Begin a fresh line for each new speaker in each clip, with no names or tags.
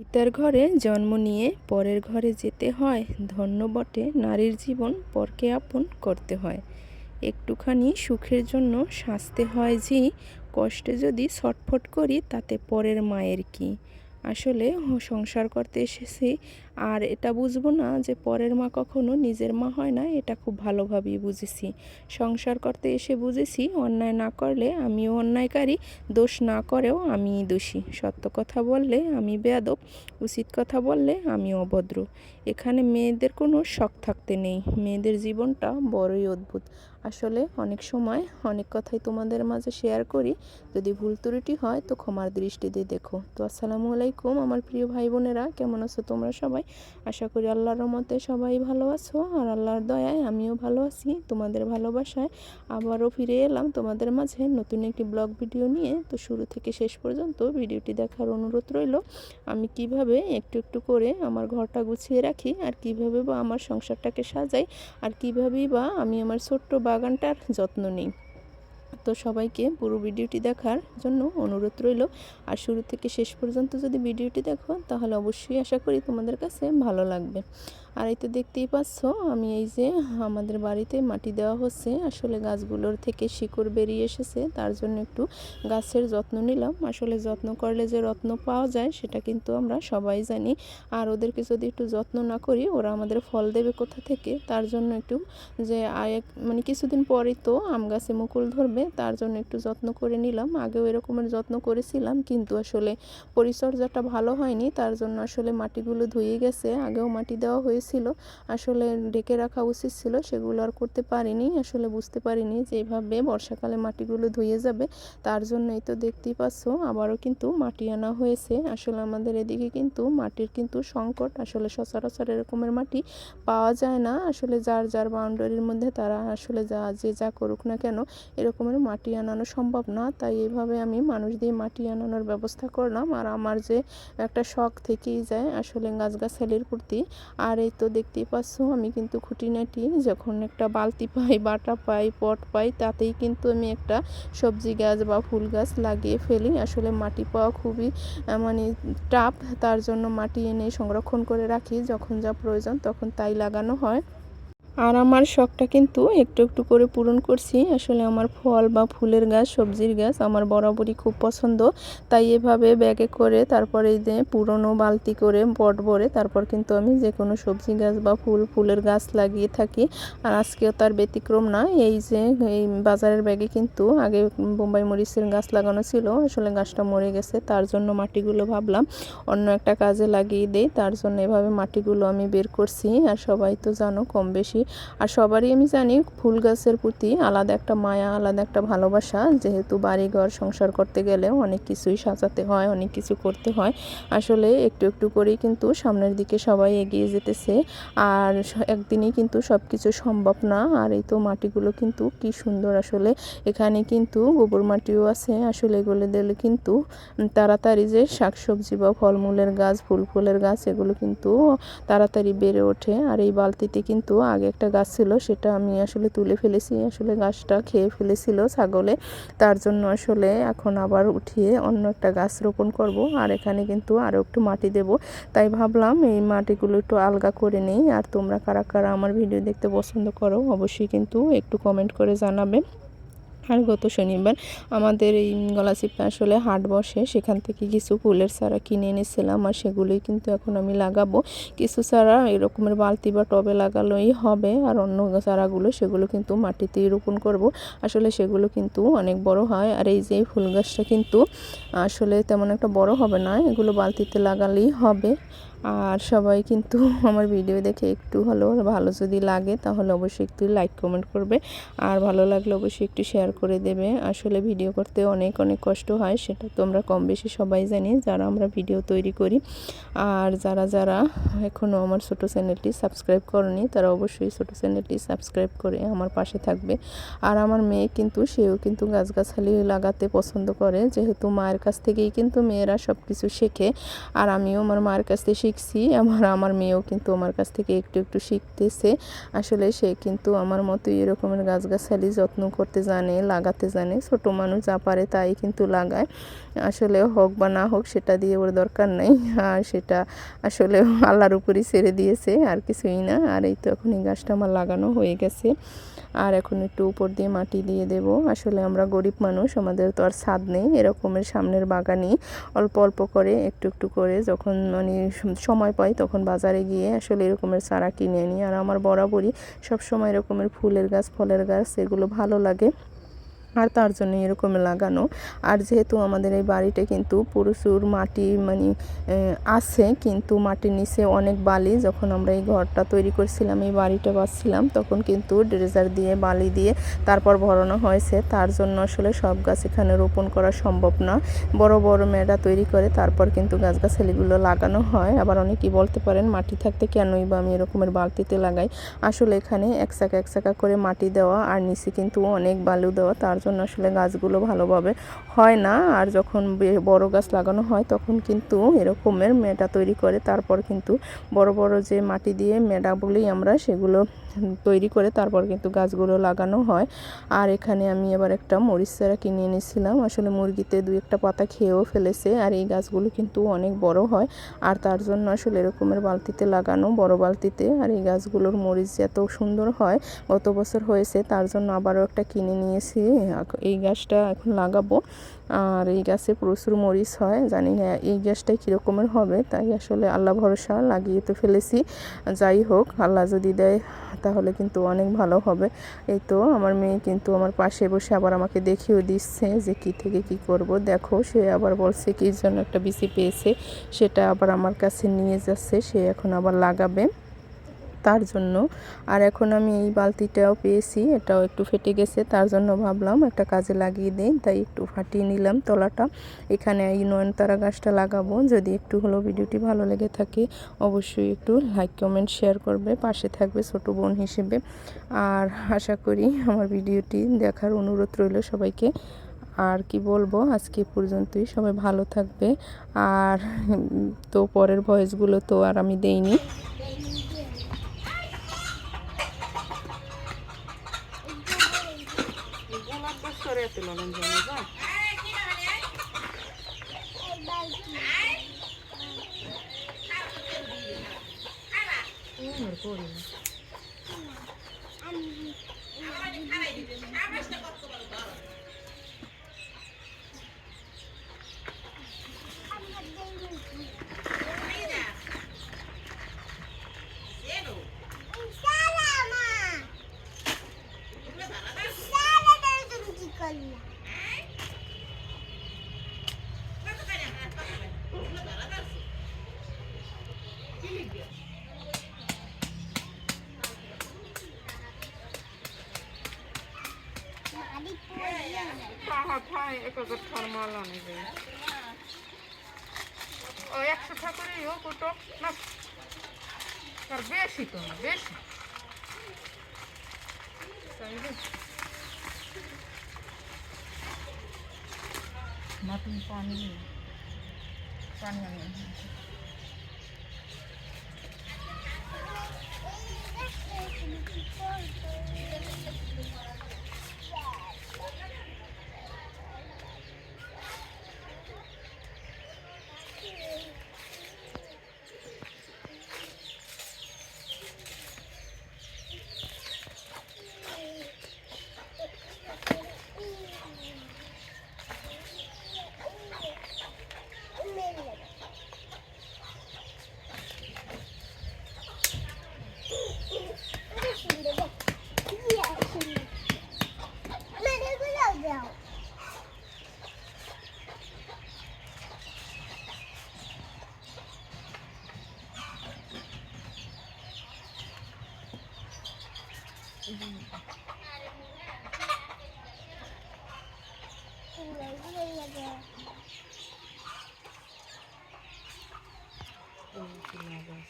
পিতার ঘরে জন্ম নিয়ে পরের ঘরে যেতে হয়, ধন্য বটে। নারীর জীবন পরকে আপন করতে হয়। একটুখানি সুখের জন্য সাজতে হয় যে কষ্টে যদি ছটফট করি, তাতে পরের মায়ের কি? আসলে সংসার করতে এসেছি। আর এটা বুঝব না যে পরের মা কখনো নিজের মা হয় না, এটা খুব ভালোভাবেই বুঝেছি। সংসার করতে এসে বুঝেছি, অন্যায় না করলে আমিও অন্যায়কারী, দোষ না করেও আমিই দোষী। সত্য কথা বললে আমি বেয়াদব, উচিত কথা বললে আমি অভদ্র। এখানে মেয়েদের কোনো শখ থাকতে নেই। মেয়েদের জীবনটা বড়ই অদ্ভুত। আসলে অনেক সময় অনেক কথাই তোমাদের মাঝে শেয়ার করি। যদি ভুল ত্রুটি হয় তো ক্ষমার দৃষ্টিতে দেখো। তো আসসালামু আলাইকুম আমার প্রিয় ভাই বোনেরা কেমন আছো তোমরা সবাই? আশা করি আল্লাহর রহমতে সবাই ভালো আছো আর আল্লাহর দয়ায় আমিও ভালো আছি তোমাদের ভালোবাসায়। আবারও ফিরে এলাম তোমাদের মাঝে নতুন একটি ব্লগ ভিডিও নিয়ে। তো শুরু থেকে শেষ পর্যন্ত ভিডিওটি দেখার অনুরোধ রইল, আমি কীভাবে একটু একটু করে আমার ঘরটা গুছিয়ে রাখি আর কীভাবে বা আমার সংসারটাকে সাজাই আর কিভাবেই বা আমি আমার ছোট্ট বাগানটার যত্ন নিই। তো সবাইকে পুরো ভিডিওটি দেখার জন্য অনুরোধ রইল। আর শুরু থেকে শেষ পর্যন্ত যদি ভিডিওটি দেখো, তাহলে অবশ্যই আশা করি তোমাদের কাছে ভালো লাগবে। আর এই তো দেখতেই পাচ্ছ, আমি এই যে আমাদের বাড়িতে মাটি দেওয়া হচ্ছে। আসলে গাছগুলোর থেকে শিকড় বেরিয়ে এসেছে, তার জন্য একটু গাছের যত্ন নিলাম। আসলে যত্ন করলে যে রত্ন পাওয়া যায়, সেটা কিন্তু আমরা সবাই জানি। আর ওদেরকে যদি একটু যত্ন না করি, ওরা আমাদের ফল দেবে কোথা থেকে? তার জন্য একটু যে মানে কিছুদিন পরেই তো আম গাছে মুকুল ধরবে। তার জন্য একটু যত্ন করে নিলাম। আগেও এরকমের যত্ন করেছিলাম, কিন্তু আসলে পরিচর্যাটা ভালো হয়নি। তার জন্য আসলে মাটিগুলো ধুয়ে গেছে, আগেও মাটি দেওয়া হয়েছিল। আসলে ডেকে রাখা উচিত ছিল, সেগুলো আর করতে পারিনি। আসলে বুঝতে পারিনি যে এইভাবে বর্ষাকালে মাটিগুলো ধুয়ে যাবে। তার জন্যই তো দেখতেই পাচ্ছ, আবারও কিন্তু মাটি আনা হয়েছে। আসলে আমাদের এদিকে কিন্তু মাটির কিন্তু সংকট, আসলে সচরাচর এরকমের মাটি পাওয়া যায় না। আসলে যার যার বাউন্ডারির মধ্যে তারা আসলে যা, যে যা করুক না কেন এরকমের মাটি আনানো সম্ভব না। তাই এইভাবে আমি মানুষ দিয়ে মাটি আনানোর ব্যবস্থা করলাম। আর আমার যে একটা শখ থেকেই যায় আসলে গাছগাছালির প্রতি। আর এই তো দেখতেই পাচ্ছ, আমি কিন্তু খুঁটিনাটি যখন একটা বালতি পাই, বাটা পাই, পট পাই, তাতেই কিন্তু আমি একটা সবজি গাছ বা ফুল গাছ লাগিয়ে ফেলি। আসলে মাটি পাওয়া খুবই মানে টাফ। তার জন্য মাটি এনে সংরক্ষণ করে রাখি। যখন যা প্রয়োজন তখন তাই লাগানো হয়। আর আমার শখটা কিন্তু একটু একটু করে পূরণ করছি। আসলে আমার ফল বা ফুলের গাছ, সবজির গাছ আমার বরাবরই খুব পছন্দ। তাই এভাবে ব্যাগে করে তারপরে এই যে পুরনো বালতি করে পট ভরে তারপর কিন্তু আমি যে কোনো সবজি গাছ বা ফুল, ফুলের গাছ লাগিয়ে থাকি। আর আজকেও তার ব্যতিক্রম না, এই যে এই বাজারের ব্যাগে কিন্তু আগে বোম্বাই মরিচের গাছ লাগানো ছিল, আসলে গাছটা মরে গেছে, তার জন্য মাটিগুলো ভাবলাম অন্য একটা কাজে লাগিয়ে দেই। তার জন্য এভাবে মাটিগুলো আমি বের করছি। আর সবাই তো জানো কম বেশি আর সবারই আমি জানি ফুল গাছের প্রতি আলাদা একটা মায়া, আলাদা একটা ভালোবাসা। যেহেতু বাড়ি ঘর সংসার করতে গেলে অনেক কিছুই সাজাতে হয়, অনেক কিছু করতে হয়। আসলে একটু একটু করেই কিন্তু সামনের দিকে সবাই এগিয়ে যেতেছে। আর একদিনেই কিন্তু সব কিছু সম্ভব না। আর এই তো মাটিগুলো কিন্তু কি সুন্দর আসলে। এখানে কিন্তু গোবর মাটিও আছে। আসলে এগুলো দিলে কিন্তু তাড়াতাড়ি যে শাকসবজি বা ফলমূলের গাছ ফুল ফুলের গাছ, এগুলো কিন্তু তাড়াতাড়ি বেড়ে ওঠে। আর এই বালতিতে কিন্তু আগে একটা গাছ ছিল, সেটা আমি আসলে তুলে ফেলেছি। আসলে গাছটা খেয়ে ফেলেছিল ছাগলে। তার জন্য আসলে এখন আবার উঠিয়ে অন্য একটা গাছ রোপণ করব। আর এখানে কিন্তু আরও একটু মাটি দেব। তাই ভাবলাম এই মাটিগুলো একটু আলগা করে নেই। আর তোমরা কারা কারা আমার ভিডিও দেখতে পছন্দ করো, অবশ্যই কিন্তু একটু কমেন্ট করে জানাবে। আর গত শনিবার আমাদের এই গলাচিপে আসলে হাট বসে, সেখান থেকে কিছু ফুলের চারা কিনে এনেছিলাম আর সেগুলোই কিন্তু এখন আমি লাগাবো। কিছু চারা এরকমের বালতি বা টবে লাগালেই হবে আর অন্য চারাগুলো সেগুলো কিন্তু মাটিতেই রোপণ করব। আসলে সেগুলো কিন্তু অনেক বড় হয় আর এই যে ফুল গাছটা কিন্তু আসলে তেমন একটা বড় হবে না, এগুলো বালতিতে লাগালেই হবে। আর সবাই কিন্তু আমার ভিডিও দেখে একটু হলেও ভালো যদি লাগে, তাহলে অবশ্যই একটু লাইক কমেন্ট করবে। আর ভালো লাগলে অবশ্যই একটু শেয়ার করে দেবে। আসলে ভিডিও করতে অনেক অনেক কষ্ট হয়, সেটা তোমরা কম বেশি সবাই জানি, যারা আমরা ভিডিও তৈরি করি। আর যারা যারা এখনও আমার ছোটো চ্যানেলটি সাবস্ক্রাইব করনি, তারা অবশ্যই ছোটো চ্যানেলটি সাবস্ক্রাইব করে আমার পাশে থাকবে। আর আমার মেয়ে কিন্তু, সেও কিন্তু গাছগাছালি লাগাতে পছন্দ করে, যেহেতু মায়ের কাছ থেকেই কিন্তু মেয়েরা সব কিছু শেখে। আর আমিও আমার মায়ের কাছ থেকে শিখে দেখছি। আমার আমার মেয়েও কিন্তু আমার কাছ থেকে একটু একটু শিখতেছে। আসলে সে কিন্তু আমার মতোই এরকমের গাছগাছালি যত্ন করতে জানে, লাগাতে জানে। ছোট মানুষ যা পারে তাই কিন্তু লাগায়। আসলে হোক বা না হোক সেটা দিয়ে ওর দরকার নেই। আর সেটা আসলে আল্লাহর উপরই ছেড়ে দিয়েছে, আর কিছুই না। আর এই তো এখন এই গাছটা আমার লাগানো হয়ে গেছে। আর এখন একটু উপর দিয়ে মাটি দিয়ে দেব। আসলে আমরা গরিব মানুষ, আমাদের তো আর স্বাদ নেই, এরকমের সামনের বাগানই অল্প অল্প করে, একটু একটু করে যখন মানে সময় পাই তখন বাজারে গিয়ে আসলে এরকমের চারা কিনে আনি। আর আমার বরাবরই সবসময় এরকমের ফুলের গাছ, ফলের গাছ, এগুলো ভালো লাগে। আর তার জন্য এরকম লাগানো। আর যেহেতু আমাদের এই বাড়িটা কিন্তু প্রচুর মাটি মানে আছে, কিন্তু মাটির নিচে অনেক বালি। যখন আমরা এই ঘরটা তৈরি করছিলাম, এই বাড়িটা বাঁচছিলাম, তখন কিন্তু ড্রেজার দিয়ে, বালি দিয়ে তারপর ভরানো হয়েছে। তার জন্য আসলে সব গাছ এখানে রোপণ করা সম্ভব না। বড় বড় মেয়েরা তৈরি করে, তারপর কিন্তু গাছগাছালিগুলো লাগানো হয়। আবার অনেকেই বলতে পারেন, মাটি থাকতে কেনই বা আমি এরকমের বালতিতে লাগাই? আসলে এখানে এক চাকা এক চাকা করে মাটি দেওয়া, আর নিচে কিন্তু অনেক বালু দেওয়া, তার জন্য আসলে গাছগুলো ভালোভাবে হয় না। আর যখন বড় গাছ লাগানো হয় তখন কিন্তু এরকমের মেটা তৈরি করে। তারপর কিন্তু বড় বড় যে মাটি দিয়ে মেডা বলেই আমরা সেগুলো তৈরি করে তারপর কিন্তু গাছগুলো লাগানো হয়। আর এখানে আমি এবার একটা মরিচ চারা কিনে এনেছিলাম। আসলে মুরগিতে দু একটা পাতা খেয়েও ফেলেছে। আর এই গাছগুলো কিন্তু অনেক বড় হয়। আর তার জন্য আসলে এরকমের বালতিতে লাগানো, বড় বালতিতে। আর এই গাছগুলোর মরিচ এত সুন্দর হয়। গত বছর হয়েছে, তার জন্য আবারও একটা কিনে নিয়েছি। এই গাছটা এখন লাগাবো। আর এই গাছে প্রচুর মরিচ হয়, জানি না এই গাছটা কীরকমের হবে, তাই আসলে আল্লাহ ভরসা, লাগিয়ে তো ফেলেছি। যাই হোক, আল্লাহ যদি দেয়, তাহলে কিন্তু অনেক ভালো হবে। এই তো আমার মেয়ে কিন্তু আমার পাশে বসে আবার আমাকে দেখিয়েও দিচ্ছে যে কি থেকে কি করব। দেখো, সে আবার বলছে কি জন্য একটা বিসি পেয়েছে, সেটা আবার আমার কাছে নিয়ে যাচ্ছে, সে এখন আবার লাগাবে। তার জন্য। আর এখন আমি এই বালতিটাও পেয়েছি, এটাও একটু ফেটে গেছে, তার জন্য ভাবলাম একটা কাজে লাগিয়ে দিই, তাই একটু ফাটিয়ে নিলাম তলাটা। এখানে এই নয়নতারা গাছটা লাগাবো, যদি একটু হলো ভিডিওটি ভালো লেগে থাকে, অবশ্যই একটু লাইক, কমেন্ট, শেয়ার করবে, পাশে থাকবে ছোট বোন হিসেবে। আর আশা করি আমার ভিডিওটি দেখার অনুরোধ রইল সবাইকে। আর কি বলব, আজকে পর্যন্তই, সবাই ভালো থাকবে। আর তো পরের ভয়েসগুলো তো আর আমি দেইনি।
সরিয়াতে লবণ জানো যা করি খায় এক হাজার থার্মাল আনবে ও একশো ঠাকুরই হোক ওটো না তার বেশি তো বেশি। মাটন পানি পানি আনবেন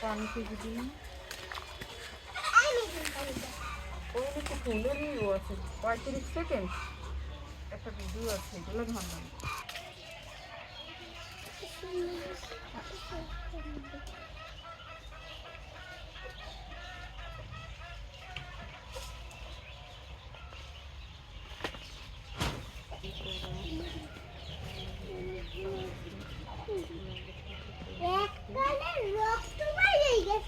পানি কেজি দিন ওই তো ফুলেরই আছে পঁয়ত্রিশ সেকেন্ড একটা ভিডিও আছে এগুলো ভালো লাগে
এককালে রক্ত বাইরে গেছে মা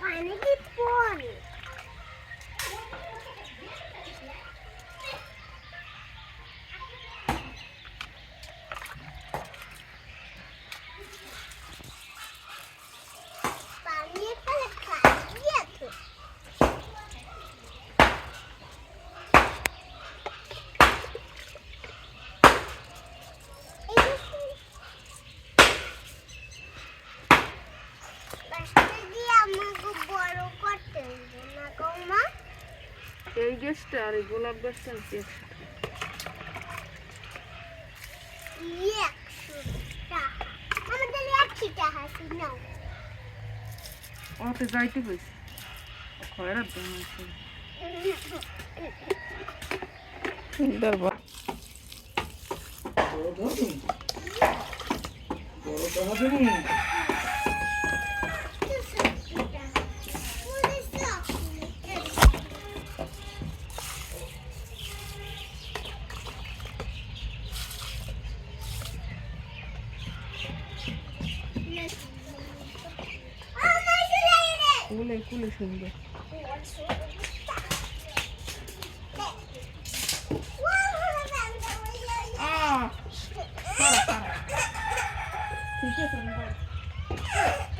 পানি
কি পড় পানি ফেলে খাইয়ে তো আমাকে বড় করতে হবে না গো মা
এই গ্যাসটা আর এই গোলাপ গাছটা নিচে একসাথে?
একশো টাকা আমাদের একশো টাকা আছে নাও
ওতে যাইতে হয়েছে 좋은데. 아! 봐라, 된다